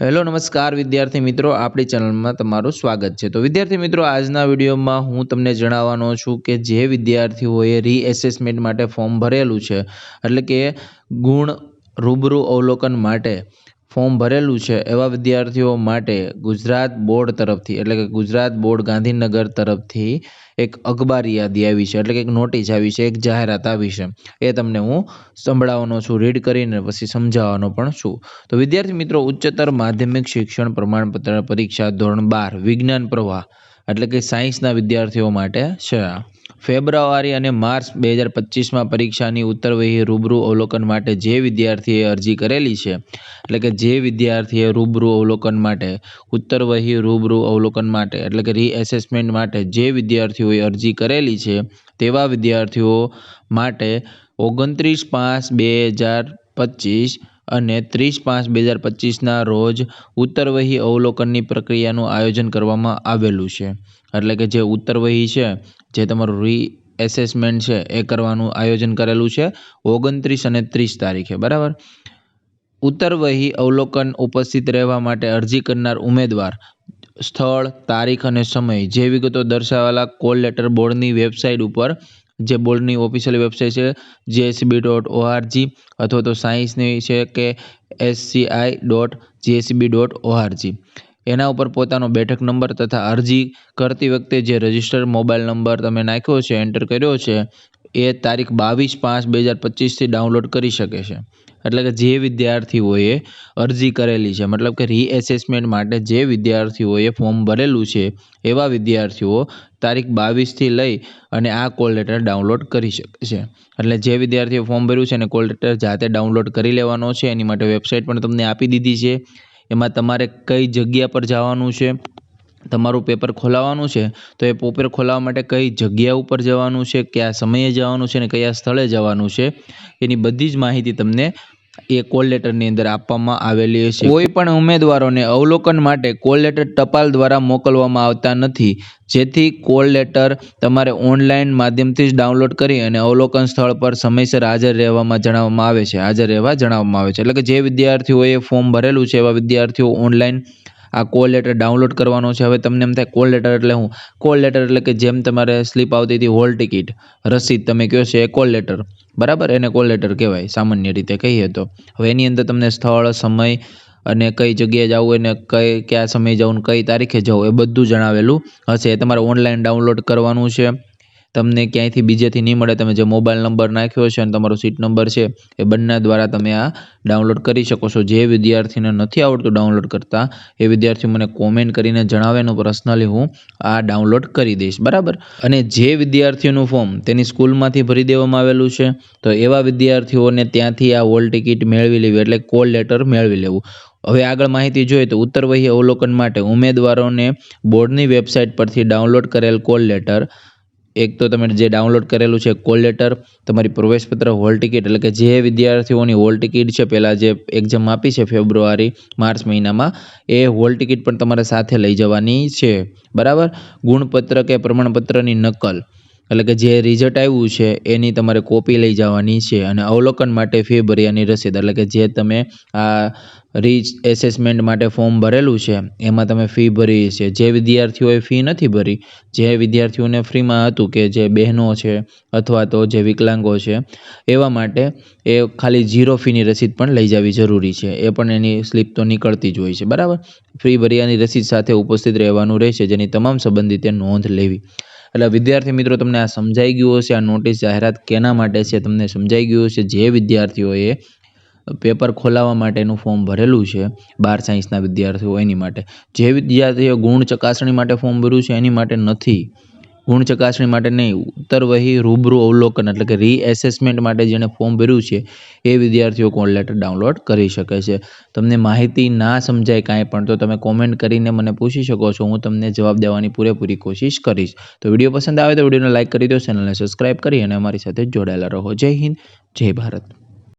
Hello, નમસ્કાર વિદ્યાર્થી મિત્રો, આપણી ચેનલમાં તમારું સ્વાગત છે. તો વિદ્યાર્થી મિત્રો, આજના વિડીયોમાં હું તમને જણાવવાનો છું કે જે વિદ્યાર્થીઓએ રીએસેસમેન્ટ માટે ફોર્મ ભરેલું છે, એટલે કે ગુણ રૂબરૂ અવલોકન માટે ફોર્મ ભરેલું છે એવા વિદ્યાર્થીઓ માટે ગુજરાત બોર્ડ તરફથી, એટલે કે ગુજરાત બોર્ડ ગાંધીનગર તરફથી એક અખબારી યાદી આવી છે, એટલે કે એક નોટિસ આવી છે, એક જાહેરાત આવી છે એ તમને હું સંભળાવવાનો છું રીડ કરીને પછી સમજાવવાનો પણ છું તો વિદ્યાર્થી મિત્રો, ઉચ્ચતર માધ્યમિક શિક્ષણ પ્રમાણપત્ર પરીક્ષા ધોરણ બાર, વિજ્ઞાન પ્રવાહ, એટલે કે સાયન્સના વિદ્યાર્થીઓ માટે છે આ. ફેબ્રુઆરી અને માર્ચ બે હજાર પચીસમાં પરીક્ષાની ઉત્તરવહી રૂબરૂ અવલોકન માટે જે વિદ્યાર્થીએ અરજી કરેલી છે, એટલે કે જે વિદ્યાર્થીએ રૂબરૂ અવલોકન માટે, ઉત્તરવહી રૂબરૂ અવલોકન માટે, એટલે કે રીએસેસમેન્ટ માટે જે વિદ્યાર્થીઓએ અરજી કરેલી છે, તેવા વિદ્યાર્થીઓ માટે ઓગણત્રીસ પાંચ બે હજાર પચીસ અને ત્રીસ પાંચ બે હજાર પચીસના રોજ ઉત્તરવહી અવલોકનની પ્રક્રિયાનું આયોજન કરવામાં આવેલું છે. એટલે કે જે ઉત્તરવહી છે, જે તમારું રી એસેસમેન્ટ છે, એ કરવાનું આયોજન કરેલું છે ઓગણત્રીસ અને ત્રીસ તારીખે, બરાબર? ઉત્તરવહી અવલોકન ઉપસ્થિત રહેવા માટે અરજી કરનાર ઉમેદવાર, સ્થળ, તારીખ અને સમય જે વિગતો દર્શાવેલા કોલ લેટર બોર્ડની વેબસાઇટ ઉપર જે બોર્ડની ઓફિશિયલ વેબસાઇટ છે જીએસબી ડોટ ઓઆરજી અથવા તો સાયન્સની છે કે SCI dot GSB dot ORG એના ઉપર પોતાનો બેઠક નંબર તથા અરજી કરતી વખતે જે રજિસ્ટર મોબાઈલ નંબર તમે નાખ્યો છે એન્ટર કર્યો છે, એ તારીખ બાવીસ પાંચ બે હજાર પચીસથી ડાઉનલોડ કરી શકે છે. એટલે કે જે વિદ્યાર્થીઓએ અરજી કરેલી છે. મતલબ કે રીએસેસમેન્ટ માટે જે વિદ્યાર્થીઓએ ફોર્મ ભરેલું છે, એવા વિદ્યાર્થીઓ તારીખ બાવીસથી લઈ અને આ કોલ લેટર ડાઉનલોડ કરી શકે છે. એટલે જે વિદ્યાર્થીઓ ફોર્મ ભર્યું છે એને કોલ લેટર જાતે ડાઉનલોડ કરી લેવાનો છે. એની માટે વેબસાઇટ પણ તમને આપી દીધી છે. એમાં તમારે કઈ જગ્યા પર જવાનું છે, તમારું પેપર ખોલાવવાનું છે, તો એ પેપર ખોલાવવા માટે કઈ જગ્યા ઉપર જવાનું છે, કયા સમયે જવાનું છે અને કયા સ્થળે જવાનું છે, એની બધી જ માહિતી તમને એ કોલ લેટરની અંદર આપવામાં આવેલી છે કોઈ પણ ઉમેદવારોને અવલોકન માટે કોલ લેટર ટપાલ દ્વારા મોકલવામાં આવતા નથી. જેથી કોલ લેટર તમારે ઓનલાઈન માધ્યમથી જ ડાઉનલોડ કરી અને અવલોકન સ્થળ પર સમયસર હાજર રહેવામાં જણાવવામાં આવે છે. હાજર રહેવા જણાવવામાં આવે છે. એટલે કે જે વિદ્યાર્થીઓએ ફોર્મ ભરેલું છે, એવા વિદ્યાર્થીઓ ઓનલાઈન આ કોલ લેટર ડાઉનલોડ કરવાનો છે. હવે તમને એમ થાય કોલ લેટર એટલે હું? કોલ લેટર એટલે કે જેમ તમારે સ્લીપ આવતી હતી હોલ ટિકિટ રસીદ તમે કહો છો એ કોલ લેટર બરાબર? એને કોલ લેટર કહેવાય, સામાન્ય રીતે કહીએ તો. હવે એની અંદર તમને સ્થળ, સમય અને કઈ જગ્યાએ જવું અને કઈ, કયા સમયે જવું કઈ તારીખે જવું એ બધું જણાવેલું હશે. એ તમારે ઓનલાઈન ડાઉનલોડ કરવાનું છે. તમને ક્યાંયથી બીજેથી નહીં મળે, તમે જે મોબાઈલ નંબર નાખ્યો છે અને તમારો સીટ નંબર છે, એ બંને દ્વારા તમે આ ડાઉનલોડ કરી શકો છો. જે વિદ્યાર્થીને નથી આવડતું ડાઉનલોડ કરતા, એ વિદ્યાર્થી મને કોમેન્ટ કરીને જણાવે એનું પર્સનલી હું આ ડાઉનલોડ કરી દઈશ. બરાબર? અને જે વિદ્યાર્થીઓનું ફોર્મ તેની સ્કૂલમાંથી ભરી દેવામાં આવેલું છે, તો એવા વિદ્યાર્થીઓને ત્યાંથી આ હોલ ટિકિટ મેળવી લેવી, એટલે કોલ લેટર મેળવી લેવું. હવે આગળ માહિતી જોઈએ તો ઉત્તરવહી અવલોકન માટે ઉમેદવારોને બોર્ડની વેબસાઇટ પરથી ડાઉનલોડ કરેલ કોલ લેટર એક તો તમે જે ડાઉનલોડ કરેલું છે કોલ લેટર તમારી પ્રવેશપત્ર હોલ ટિકિટ એટલે કે જે વિદ્યાર્થીઓની હોલ ટિકિટ છે પહેલાં જે એક્ઝામ આપી છે ફેબ્રુઆરી માર્ચ મહિનામાં, એ હોલ ટિકિટ પણ તમારે સાથે લઈ જવાની છે. બરાબર? ગુણપત્ર કે પ્રમાણપત્રની નકલ. એટલે કે જે રિઝલ્ટ આવ્યું છે, એની તમારે કોપી લઈ જવાની છે અને અવલોકન માટે ફી ભર્યાની રસીદ. એટલે કે જે તમે આ રીચ એસેસમેન્ટ માટે ફોર્મ ભરેલું છે, એમાં તમે ફી ભરી છે. જે વિદ્યાર્થીઓએ ફી નથી ભરી, જે વિદ્યાર્થીઓને ફ્રીમાં હતું કે જે બહેનો છે અથવા તો જે વિકલાંગો છે, એવા માટે એ ખાલી ઝીરો ફીની રસીદ પણ લઈ જવી જરૂરી છે. એ પણ એની સ્લીપ તો નીકળતી જ હોય છે. બરાબર? ફી ભર્યાની રસીદ સાથે ઉપસ્થિત રહેવાનું રહેશે, જેની તમામ સંબંધિતે નોંધ લેવી. એટલે વિદ્યાર્થી મિત્રો, તમને આ સમજાઈ ગયું હશે, આ નોટિસ જાહેરાત કેના માટે છે તમને સમજાઈ ગયું હશે. જે વિદ્યાર્થીઓએ પેપર ખોલાવવા માટેનું ફોર્મ ભરેલું છે, બાર સાયન્સના વિદ્યાર્થીઓ એની માટે. જે વિદ્યાર્થીઓ ગુણ ચકાસણી માટે ફોર્મ ભર્યું છે, એની માટે નથી. ગુણ ચકાસણી માટે નહીં ઉત્તરવહી રૂબરૂ અવલોકન એટલે કે રીએસેસમેન્ટ માટે જેણે ફોર્મ ભર્યું છે, એ વિદ્યાર્થીઓ કોલ લેટર ડાઉનલોડ કરી શકે છે. તમને માહિતી ના સમજાય કાંઈ પણ, તો તમે કોમેન્ટ કરીને મને પૂછી શકો છો, હું તમને જવાબ દેવાની પૂરેપૂરી કોશિશ કરીશ. તો વીડિયો પસંદ આવે તો વિડીયોને લાઇક કરી દો, ચેનલને સબસ્ક્રાઇબ કરી અને અમારી સાથે જોડાયેલા રહો. જય હિન્દ, જય ભારત.